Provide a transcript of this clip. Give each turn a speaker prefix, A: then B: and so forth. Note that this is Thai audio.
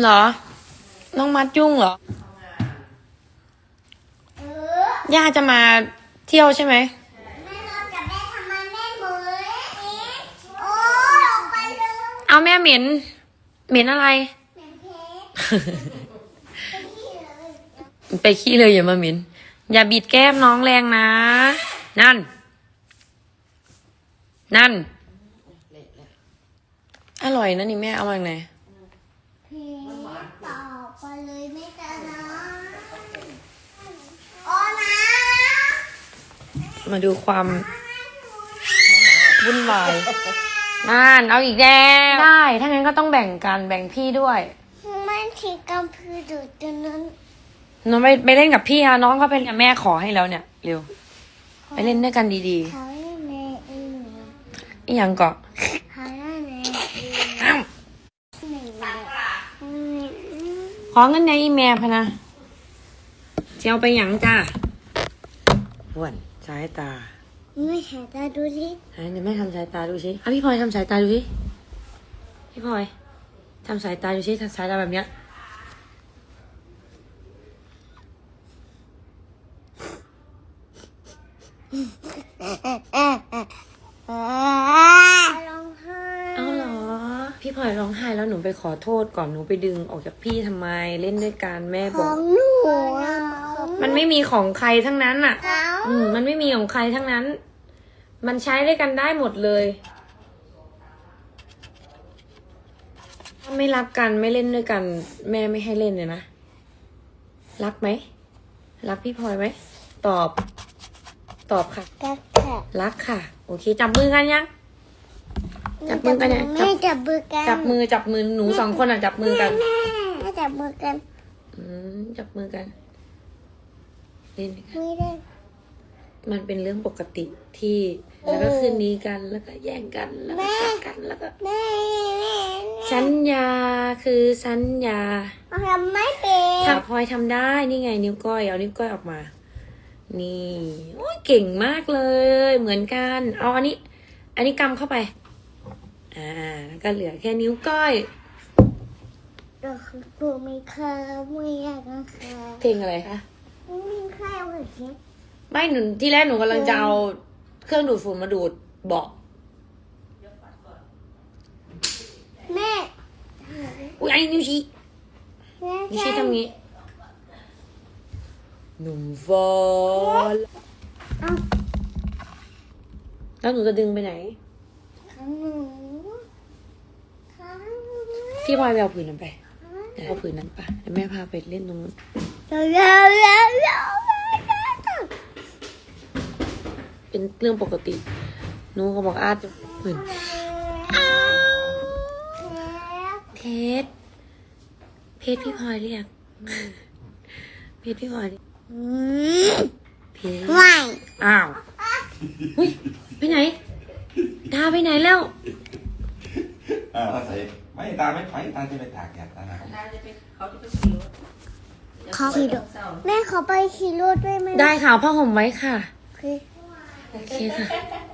A: เห
B: รอ น้องมัดยุ่งเหรอ
C: ย่า
B: จะมาเที่ยวใช่ไหม
C: แม่นอนกับแม่ทำไมแม่เหมือนโอ้ลงไปเลย
B: เอาแม่เหม็น เหม็นอะไร
C: เหม็นเพไป
B: ขี้เลยอย่ามาเหม็น อย่าบีดแก้มน้องแรงนะ นั่น นั่น อร่อยนะนี่แม่เอามาจากไหน
C: เพชรต่อไปเลยไม่จะนะโอ้นะ
B: มาดูความวุ่นวายนั่นเอาอีกแล้วได้ ถ้างั้นก็ต้องแบ่งกันแบ่งพี่ด้วย
C: มันถือกำพือดูดตัวนั้น
B: น้องไปไปเล่นกับพี่อะน้องก็เป็นแม่ขอให้แล้วเนี่ย เร็ว ไปเล่นด้วยกันดี
C: เขาให้แม่เอง
B: ๆอีหยังเกาะ
C: เขาให้แม่เอง
B: อ้าว
C: หนึ่งแบบอืม
B: ขอเงินในอีแม่พะนะเจียวไปหยังจ้าอ้วน สายตา
C: ไม่ใช่ตาดูสิ
B: ไหนเดี๋ยวแม่ทำสายตาดูสิอะพี่พลอยทำสายตาดูสิพี่พลอยทำสายตาดูสิทำสายตาแบบเนี้ย
C: ร้องไห้
B: เอาเหรอ พี่พลอยร้องไห้แล้วหนูไปขอโทษก่อนหนูไปดึงออกจากพี่ทำไมเล่นด้วยกันแม่
C: ข
B: บอ
C: อก งหนูอะ
B: มันไม่มีของใครทั้งนั้นอะ
C: เขา
B: อืมมันไม่มีของใครทั้งนั้น มันใช้ด้วยกันได้หมดเลยถ้าไม่รักกันไม่เล่นด้วยกัน แม่ไม่ให้เล่นเลยนะ รักไหม รักพี่พลอยไหม ตอบ ตอบค่ะ
C: กักค่ะ
B: รักค่ะ โอเค จับมือกันยัง จับมือกันเนี่ยจับ
C: แม่จับมือกัน
B: จับมือจับมือหนูสองคนอะจับมือกัน
C: แม่จับมือกัน
B: อืม จับมือกัน เล่นด้วยกัน
C: ไม่ได้
B: มันเป็นเรื่องปกติที่แล้วก็คืนนี้กันแล้วก็แย่งกันแล้วก็กัดกันแล้วก็
C: แม่แม่
B: สัญญาคือสัญญา
C: เราทำไม่เป็น
B: ถ้าพลอยทำได้นี่ไง นิ้วก้อยเอานิ้วก้อยออกมา นี่โอ้ยเก่งมากเลย เหมือนกันเอาอันนี้ อันนี้กำเข้าไป อ่าแล้วก็เหลือแค่นิ้วก้อย
C: เราคือปูไม่เคยไม่อยากนะคะ
B: เพลงอะไรคะ
C: ไม่มีใครเอาแบบนี้
B: ไม่หนูที่แรกหนูกำลังจะเอาเครื่องดูดฝุ่นมาดูดเบาะ
C: แม่
B: อุ้ยไอ้นิ้วชี้
C: แม่
B: นิ้วชี้ทำงี้หนุ่มฟอล
C: เอา
B: แล้วหนูจะดึงไปไหน
C: ของหนูของหนู
B: พี่พลอยไปเอาผืนนั้นไปเดี๋ยวเอาผืนนั้นไปเดี๋ยวแม่พาไปเล่นตรงนู้น
C: เร็วเร็วเร็วเร็ว
B: เป็นเรื่องปกติหนูก็บอกอาร์ตผืนเพชรเพชรพี่พลอยเรียกเพชรพี่พลอยเรียก
C: อืม
B: เพชร
C: ไม่
B: อ้าวเฮ้ยไปไหนดาไปไหนแล้ว
D: อ่าใส่ไม่ตาไม่ไปตาจะไปตากแดดนะครับ
A: ตาจะไปเขาจะไปขี่รถ
C: เขาขี่รถ
A: เศร้า
C: แม่เขาไปขี่รถด้วยไหม
B: ได้ข่าวผ้าห่มไว้ค่ะ 谢
C: 谢。